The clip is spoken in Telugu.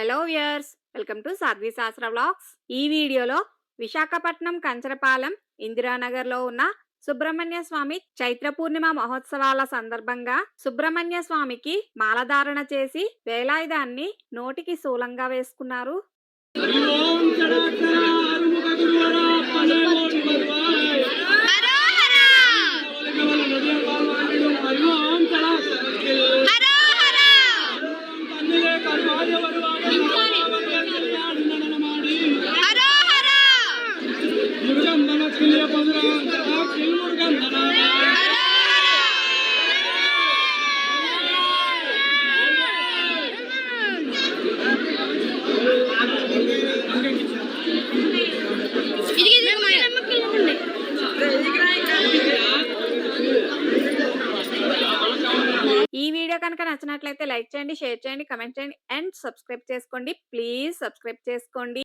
Hello viewers welcome to Sadhvi Shastra vlogs. ఈ వీడియోలో విశాఖపట్నం కంచరపాలెం ఇందిరానగర్లో ఉన్న సుబ్రహ్మణ్య స్వామి చైత్ర పూర్ణిమ మహోత్సవాల సందర్భంగా సుబ్రహ్మణ్య స్వామికి మాలధారణ చేసి వేలాయుధాన్ని నోటికి శూలంగా వేసుకున్నారు. 干嘛去啊关注啊干嘛 ఈ వీడియో కనుక నచ్చినట్లయితే లైక్ చేయండి షేర్ చేయండి కమెంట్ చేయండి అండ్ సబ్స్క్రైబ్ చేసుకోండి. ప్లీజ్ సబ్స్క్రైబ్ చేసుకోండి.